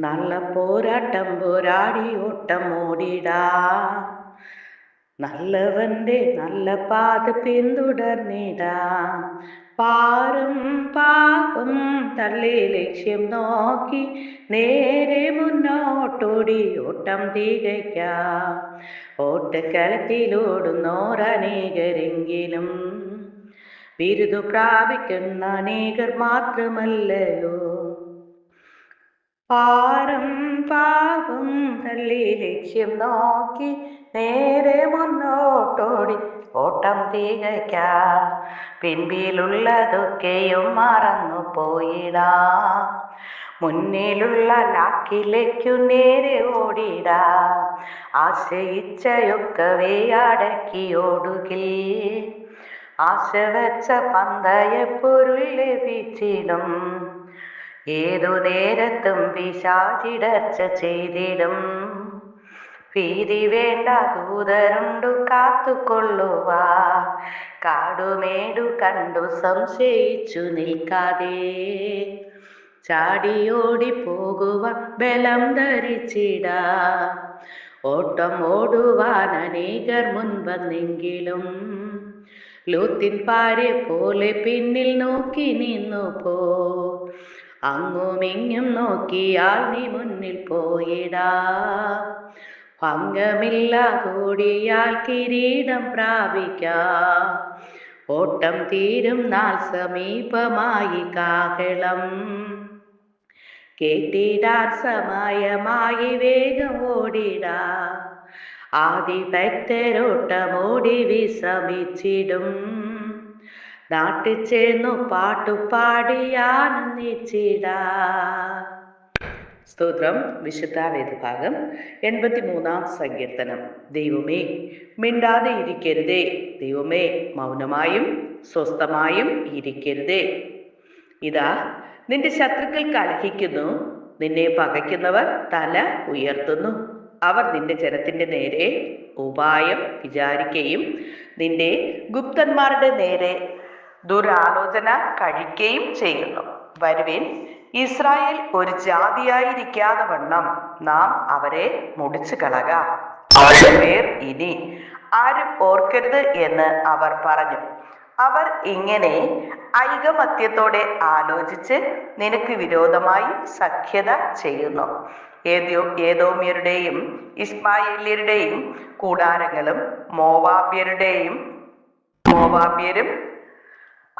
നല്ല പോരാട്ടം പോരാടി ഓട്ടം ഓടിടാ. നല്ലവന്റെ നല്ല പാത പിന്തുടർന്നിടാ. പാറും പാപം തള്ളി ലക്ഷ്യം നോക്കി നേരെ മുന്നോട്ടോടി ഓട്ടം തികയ്ക്കാം. ഓട്ടക്കളത്തിലോടുന്നോരനേകരെങ്കിലും ബിരുദു പ്രാപിക്കുന്ന അനേകർ മാത്രമല്ലയോ പാരം പാകും തള്ളി ലക്ഷ്യം നോക്കി നേരെ മുന്നോട്ടോടി. ഓട്ടം തികയ്ക്ക പിൻപിലുള്ളതൊക്കെയും മറന്നു പോയിടാ. മുന്നിലുള്ള ലാക്കിലേക്കു നേരെ ഓടിടാ. ആശയിച്ചയൊക്കവേ അടക്കി ഓടുകിൽ. ആശ വെച്ച പന്തയെ പൊരുൾ ലഭിച്ചിടും. ഏതു നേരത്തും പിശാചിടർച്ച ചെയ്തിടും. ഭീതി വേണ്ട ദൂതരുണ്ടു കാത്തുകൊള്ളുവാ. കാടുമേടു കണ്ടു സംശയിച്ചു നിൽക്കാതെ. ചാടിയോടി പോകുവ ബലം ധരിച്ചിട. ഓട്ടം ഓടുവാൻ അനേകർ മുൻപെന്നെങ്കിലും ലൂത്തിൻ പാരെ പോലെ പിന്നിൽ നോക്കി നിന്നു പോ അങ്ങുമിങ്ങും നോക്കിയാൽ നീ മുന്നിൽ പോയിടാ. ഭംഗമില്ലാതോടിയാൽ കിരീടം പ്രാപിക്കാം. ഓട്ടം തീരും നാൾ സമീപമായി കാകളം കേട്ടിടാൻ സമയമായി വേഗം ഓടിടാ. ആദിഭക്തരോട്ടമോടി വിശ്രമിച്ചിടും നാട്ടിൽ ചേർന്നു പാട്ടുപാടിയാനന്ദിച്ചിടാ സ്തോത്രം വിശുദ്ധ വേദഭാഗം എൺപത്തിമൂന്നാം സങ്കീർത്തനം. ദൈവമേ മിണ്ടാതെ ഇരിക്കരുതേ. ദൈവമേ മൗനമായും സ്വസ്ഥമായും ഇരിക്കരുതേ. ഇതാ നിന്റെ ശത്രുക്കൾ കലഹിക്കുന്നു. നിന്നെ പകയ്ക്കുന്നവർ തല ഉയർത്തുന്നു. അവർ നിന്റെ ജനത്തിന്റെ നേരെ ഉപായം വിചാരിക്കുകയും നിന്റെ ഗുപ്തന്മാരുടെ നേരെ ദുരാലോചന കഴിക്കുകയും ചെയ്യുന്നു. വരുവിൻ ഇസ്രായേൽ ഒരു ജാതിയായിരിക്കാതെ വണ്ണം നാം അവരെ മുടിച്ചു കളക. പേർ ഇനി ആരും ഓർക്കരുത് എന്ന് അവർ പറഞ്ഞു. അവർ ഇങ്ങനെ ഐകമത്യത്തോടെ ആലോചിച്ച് നിനക്ക് വിരോധമായി സഖ്യത ചെയ്യുന്നു. ഏതോ ഏതോമ്യരുടെയും ഇസ്മായിലിയരുടെയും കൂടാരങ്ങളും മോവാബ്യരുടെയും മോവാബ്യരും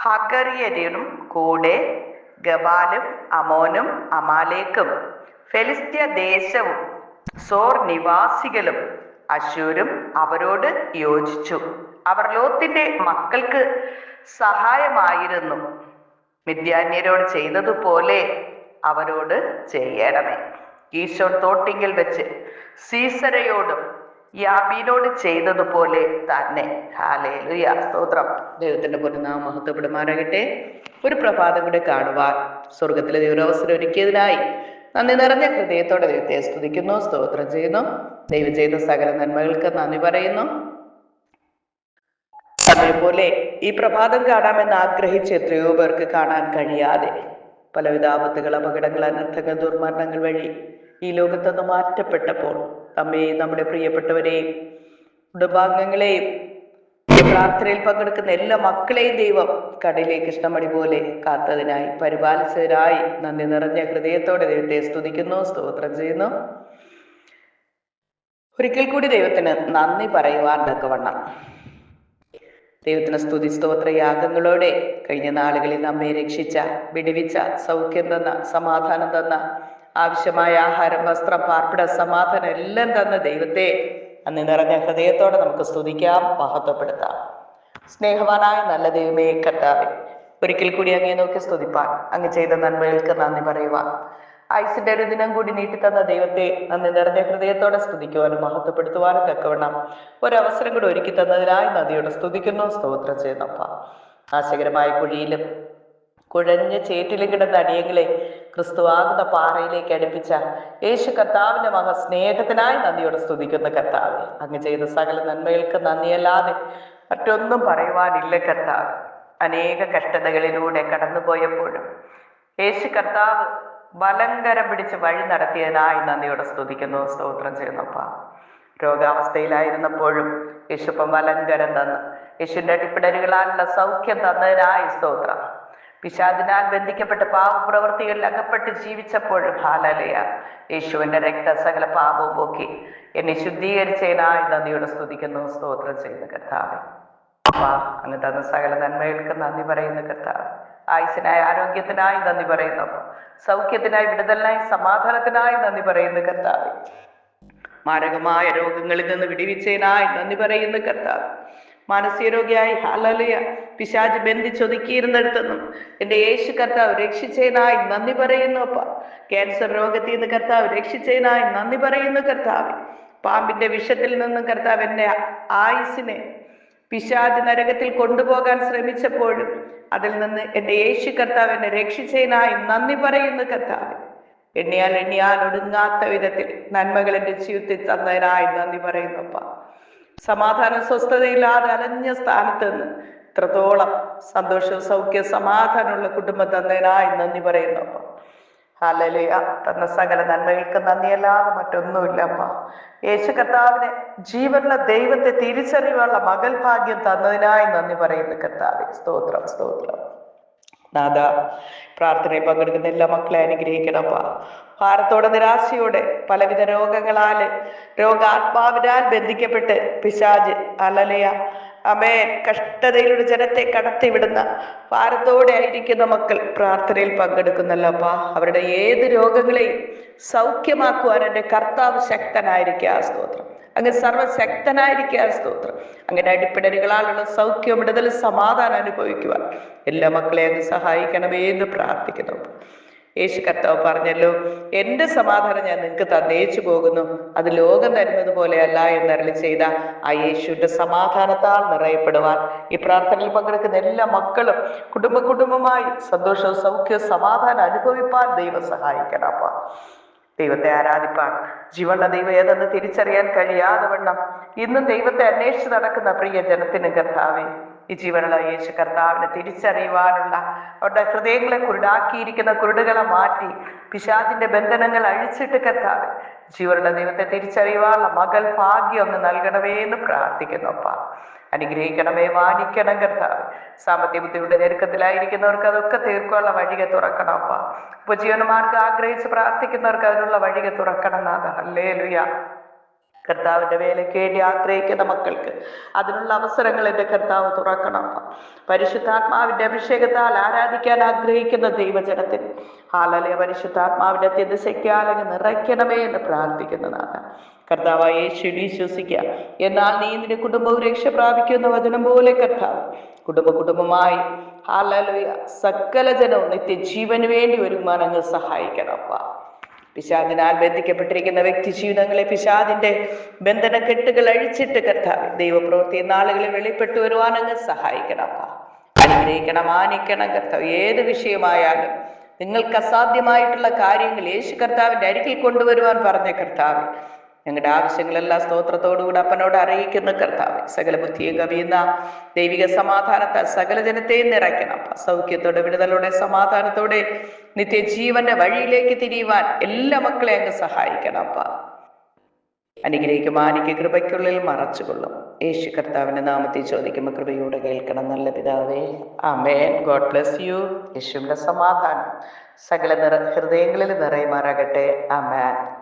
ഹഗറിയരും കൂടെ ഗബാലും അമോനും അമാലേക്കും ഫെലിസ്ത്യ ദേശവും സോർ നിവാസികളും അശൂരും അവരോട് യോജിച്ചു. അവർ ലോത്തിന്റെ മക്കൾക്ക് സഹായമായിരുന്നു. മിഥ്യാന്യരോട് ചെയ്തതുപോലെ അവരോട് ചെയ്യണമേ. ഈശോ തോട്ടിങ്കിൽ വെച്ച് സീസരയോടും യാബീനോട് ചെയ്തതുപോലെ തന്നെ. ഹാലേലുയ സ്തോത്രം. ദൈവത്തിന്റെ പൊരുന്നാമം മഹത്വപ്പെടുമാറാകട്ടെ. ഒരു പ്രഭാതം കൂടെ കാണുവാൻ സ്വർഗത്തിലെ ദൈവരവസരം ഒരുക്കിയതിനായി നന്ദി നിറഞ്ഞ ഹൃദയത്തോടെ ദൈവത്തെ സ്തുതിക്കുന്നു സ്തോത്രം ചെയ്യുന്നു. ദൈവം ചെയ്ത സകല നന്മകൾക്ക് നന്ദി പറയുന്നു. അതേപോലെ ഈ പ്രഭാതം കാണാമെന്ന് ആഗ്രഹിച്ച് എത്രയോ പേർക്ക് കാണാൻ കഴിയാതെ പലവിധ ആപത്തുകൾ അപകടങ്ങൾ അനർത്ഥങ്ങൾ ദുർമരണങ്ങൾ വഴി ഈ ലോകത്തുനിന്ന് മാറ്റപ്പെട്ടപ്പോൾ നമ്മെയും നമ്മുടെ പ്രിയപ്പെട്ടവരെയും കുടുംബാംഗങ്ങളെയും പ്രാർത്ഥനയിൽ പങ്കെടുക്കുന്ന എല്ലാ മക്കളെയും ദൈവം കടയിലേക്ക് കൃഷ്ണമണി പോലെ കാത്തതിനായി പരിപാലിച്ചതിനായി നന്ദി നിറഞ്ഞ ഹൃദയത്തോടെ ദൈവത്തെ സ്തുതിക്കുന്നു സ്തോത്രം ചെയ്യുന്നു. ഒരിക്കൽ കൂടി ദൈവത്തിന് നന്ദി പറയുവാൻ തക്കവണ്ണം. ദൈവത്തിന് സ്തുതി സ്തോത്ര യാഗങ്ങളോടെ കഴിഞ്ഞ നാളുകളിൽ നമ്മെ രക്ഷിച്ച വിടുവിച്ച സൗഖ്യം തന്ന സമാധാനം തന്ന ആവശ്യമായ ആഹാരം വസ്ത്രം പാർപ്പിട സമാധാനം എല്ലാം തന്ന ദൈവത്തെ അന്ന് നിറഞ്ഞ ഹൃദയത്തോടെ നമുക്ക് സ്തുതിക്കാം മഹത്വപ്പെടുത്താം. സ്നേഹവാനായ നല്ല ദൈവമേ കർത്താവെ ഒരിക്കൽ കൂടി അങ്ങേ നോക്കി സ്തുതിപ്പാൻ അങ്ങ് ചെയ്ത നന്മകൾക്ക് നന്ദി പറയുവാൻ. ആയുസിന്റെ ഒരു ദിനം കൂടി നീട്ടി തന്ന ദൈവത്തെ നന്ദി നിറഞ്ഞ ഹൃദയത്തോടെ സ്തുതിക്കുവാനും മഹത്വപ്പെടുത്തുവാനും തക്കവണ്ണം ഒരവസരം കൂടി ഒരുക്കി തന്നതിനായി നദിയോടെ സ്തുതിക്കുന്നു സ്തോത്രം ചെയ്യുന്നപ്പ ആശകരമായ കുഴിയിലും കുഴഞ്ഞ ചേറ്റിലും കിടന്ന അടിയങ്ങളെ ക്രിസ്തുവാകുന്ന പാറയിലേക്ക് അടുപ്പിച്ച യേശു കർത്താവിന്റെ മഹ മഹസ്നേഹത്തിനായി നന്ദിയോട് സ്തുതിക്കുന്ന കർത്താവ്. അങ്ങ് ചെയ്ത സകല നന്മകൾക്ക് നന്ദിയല്ലാതെ മറ്റൊന്നും പറയുവാനില്ല കർത്താവ്. അനേക കഷ്ടതകളിലൂടെ കടന്നുപോയപ്പോഴും യേശു കർത്താവ് ബലങ്കരം പിടിച്ച് വഴി നടത്തിയതിനായി നന്ദിയോടെ സ്തുതിക്കുന്നു സ്തോത്രം ചെയ്യുന്നപ്പ. രോഗാവസ്ഥയിലായിരുന്നപ്പോഴും യേശുപ്പം വലങ്കരം തന്ന്. യേശുവിന്റെ അടിപ്പിടലുകളാലുള്ള സൗഖ്യം തന്നതിനായി സ്തോത്രം. പിശാചിനാൽ ബന്ധിക്കപ്പെട്ട് പാപപ്രവൃത്തികളിൽ അകപ്പെട്ട് ജീവിച്ചപ്പോഴും ഹാലലയ യേശുവിന്റെ രക്ത സകല പാപവും പോക്കി എന്നെ ശുദ്ധീകരിച്ചതിനായി നന്ദിയോടെ സ്തുതിക്കുന്നു. സ്തോത്രം ചെയ്യുന്ന കർത്താവ്. അങ്ങ് തന്ന സകല നന്മകൾക്ക് നന്ദി പറയുന്ന കർത്താവ്. ആയുസിനായി ആരോഗ്യത്തിനായി നന്ദി പറയുന്നു സൗഖ്യത്തിനായി വിടുതലിനായി സമാധാനത്തിനായി നന്ദി പറയുന്ന കർത്താവ്. മാരകമായ രോഗങ്ങളിൽ നിന്ന് വിടിവിച്ചതിനായി നന്ദി പറയുന്ന കർത്താവ്. മാനസിക രോഗിയായി ഹലലിയ പിശാജ് ബന്ധിച്ചൊതുക്കിയിരുന്നിടത്തുനിന്നും എന്റെ യേശു കർത്താവ് രക്ഷിച്ചതിനായി നന്ദി പറയുന്നു അപ്പ. ക്യാൻസർ രോഗത്തിൽ നിന്ന് കർത്താവ് രക്ഷിച്ചതിനായി നന്ദി പറയുന്നു കർത്താവ്. പാമ്പിന്റെ വിഷത്തിൽ നിന്നും കർത്താവ് എന്റെ ആയുസിനെ പിശാജ് നരകത്തിൽ കൊണ്ടുപോകാൻ ശ്രമിച്ചപ്പോഴും അതിൽ നിന്ന് എന്റെ യേശു കർത്താവ് എന്നെ രക്ഷിച്ചതിനായി നന്ദി പറയുന്നു കർത്താവ്. എണ്ണിയാൽ എണ്ണിയാൽ ഒടുങ്ങാത്ത വിധത്തിൽ നന്മകൾ എന്റെ ജീവിതത്തിൽ തന്നതിനായി നന്ദി പറയുന്നപ്പ സമാധാന സ്വസ്ഥതയില്ലാതെ അലഞ്ഞ സ്ഥാനത്ത് നിന്ന് ഇത്രത്തോളം സന്തോഷവും സൗഖ്യ സമാധാനമുള്ള കുടുംബം തന്നതിനായി നന്ദി പറയുന്നു അപ്പൊ. ഹലലിയ തന്ന സകല നന്മകൾക്ക് നന്ദിയല്ലാതെ മറ്റൊന്നുമില്ല അപ്പ. യേശു കർത്താവിനെ ജീവനുള്ള ദൈവത്തെ തിരിച്ചറിവാനുള്ള മകൽ ഭാഗ്യം തന്നതിനായി നന്ദി പറയുന്നു കർത്താവെ. സ്തോത്രം സ്തോത്രം. നാഥ പ്രാർത്ഥനയിൽ പങ്കെടുക്കുന്ന എല്ലാ മക്കളെ അനുഗ്രഹിക്കണപ്പ ഭാരത്തോടെ നിരാശയോടെ പലവിധ രോഗങ്ങളാൽ രോഗാത്മാവിനാൽ ബന്ധിക്കപ്പെട്ട് പിശാജ് അലലയ അമേ കഷ്ടതയിലൂടെ ജനത്തെ കടത്തിവിടുന്ന ഭാരത്തോടെ ആയിരിക്കുന്ന മക്കൾ പ്രാർത്ഥനയിൽ പങ്കെടുക്കുന്നല്ലപ്പ അവരുടെ ഏത് രോഗങ്ങളെയും സൗഖ്യമാക്കുവാൻ എന്റെ കർത്താവ് ശക്തനായിരിക്കുക സ്തോത്രം. അങ്ങ് സർവശക്തനായിരിക്കുക സ്തോത്രം. അങ്ങനെ അടിപ്പിടലുകളാലുള്ള സൗഖ്യം വിടുതൽ സമാധാനം അനുഭവിക്കുവാൻ എല്ലാ മക്കളെയും അങ്ങ് സഹായിക്കണമേ എന്ന് പ്രാർത്ഥിക്കുന്നു യേശു കർത്താവ് പറഞ്ഞല്ലോ എന്റെ സമാധാനം ഞാൻ നിങ്ങൾക്ക് തന്നേച്ചു പോകുന്നു. അത് ലോകം തരുന്നത് പോലെയല്ല എന്നരളി ചെയ്ത ആ യേശുവിന്റെ സമാധാനത്താൽ നിറയപ്പെടുവാൻ. ഈ പ്രാർത്ഥനയിൽ പങ്കെടുക്കുന്ന എല്ലാ മക്കളും കുടുംബ കുടുംബമായി സന്തോഷവും സൗഖ്യവും സമാധാനം അനുഭവിപ്പാൻ ദൈവം സഹായിക്കണം അപ്പ ദൈവത്തെ ആരാധിപ്പാൻ. ജീവനുള്ള ദൈവം ഏതെന്ന് തിരിച്ചറിയാൻ കഴിയാതെ വണ്ണം ഇന്നും ദൈവത്തെ അന്വേഷിച്ച് നടക്കുന്ന പ്രിയ ജനത്തിന് കർത്താവെ ഈ ജീവനുള്ള യേശു കർത്താവിനെ തിരിച്ചറിയുവാനുള്ള അവരുടെ ഹൃദയങ്ങളെ കുരുടാക്കിയിരിക്കുന്ന കുരുടുകളെ മാറ്റി പിശാചിന്റെ ബന്ധനങ്ങൾ അഴിച്ചിട്ട് കർത്താവ് ജീവനുള്ള ദൈവത്തെ തിരിച്ചറിയുവാനുള്ള മകൾ ഭാഗ്യം ഒന്ന് നൽകണമേ എന്ന് പ്രാർത്ഥിക്കുന്നു അപ്പ. അനുഗ്രഹിക്കണമേ വാനിക്കണം കർത്താവ്. സാമ്പത്തിക ബുദ്ധിമുട്ട് ഞെരുക്കത്തിലായിരിക്കുന്നവർക്ക് അതൊക്കെ തീർക്കാനുള്ള വഴികെ തുറക്കണം അപ്പ. ഉപജീവനമാർക്ക് ആഗ്രഹിച്ച് പ്രാർത്ഥിക്കുന്നവർക്ക് അതിനുള്ള വഴികെ തുറക്കണം നാഥ. അല്ലേ ലുയ കർത്താവിന്റെ വേലയ്ക്ക് വേണ്ടി ആഗ്രഹിക്കുന്ന മക്കൾക്ക് അതിനുള്ള അവസരങ്ങൾ എന്റെ കർത്താവ് തുറക്കണം പരിശുദ്ധാത്മാവിന്റെ അഭിഷേകത്താൽ ആരാധിക്കാൻ ആഗ്രഹിക്കുന്ന ദൈവജനത്തിന്. ഹാലലെ പരിശുദ്ധാത്മാവിന്റെ അത്യന്തശക്തിയാലങ്ങ് നിറയ്ക്കണമേ എന്ന് പ്രാർത്ഥിക്കുന്നതാണ് കർത്താവായ യേശു വിശ്വസിക്കുക എന്നാൽ നീ നിന്റെ കുടുംബവും രക്ഷ പ്രാപിക്കുന്ന വചനം പോലെ കർത്താവ്. കുടുംബ കുടുംബമായി ഹാലലുയ സകല ജനവും നിത്യജീവന് വേണ്ടി ഒരുങ്ങാൻ അങ്ങ് സഹായിക്കണപ്പാ പിശാദിനാൽ ബന്ധിക്കപ്പെട്ടിരിക്കുന്ന വ്യക്തി ജീവിതങ്ങളെ പിശാദിന്റെ ബന്ധന കെട്ടുകൾ അഴിച്ചിട്ട് കർത്താവ് ദൈവപ്രവൃത്തി നാളുകളിൽ വെളിപ്പെട്ടു വരുവാൻ അങ്ങ് സഹായിക്കണം അപ്പാ. അനുഗ്രഹിക്കണം മാനിക്കണം കർത്താവ് ഏത് വിഷയമായാലും നിങ്ങൾക്ക് അസാധ്യമായിട്ടുള്ള കാര്യങ്ങൾ യേശു കർത്താവിന്റെ അരികിൽ കൊണ്ടുവരുവാൻ പറഞ്ഞ കർത്താവ് ഞങ്ങളുടെ ആവശ്യങ്ങളെല്ലാം സ്തോത്രത്തോടുകൂടി അപ്പനോട് അറിയിക്കുന്ന കർത്താവ്. സകല ബുദ്ധിയും കവിയുന്ന ദൈവിക സമാധാനത്താൽ സകല ജനത്തെയും നിറയ്ക്കണം. സൗഖ്യത്തോടെ വിടുതലോടെ സമാധാനത്തോടെ നിത്യജീവന്റെ വഴിയിലേക്ക് തിരിയുവാൻ എല്ലാ മക്കളെ അങ്ങ് സഹായിക്കണം അപ്പ. അനുഗ്രഹിക്കും മാനിക്ക് കൃപയ്ക്കുള്ളിൽ മറച്ചുകൊള്ളും. യേശു കർത്താവിന്റെ നാമത്തിൽ ചോദിക്കുമ്പോൾ കൃപയോടെ കേൾക്കണം നല്ല പിതാവേ. ആമേൻ. God bless you. യേശുവിന്റെ സമാധാനം സകല നിറ ഹൃദയങ്ങളിൽ നിറയുമാറാകട്ടെ. ആമേൻ.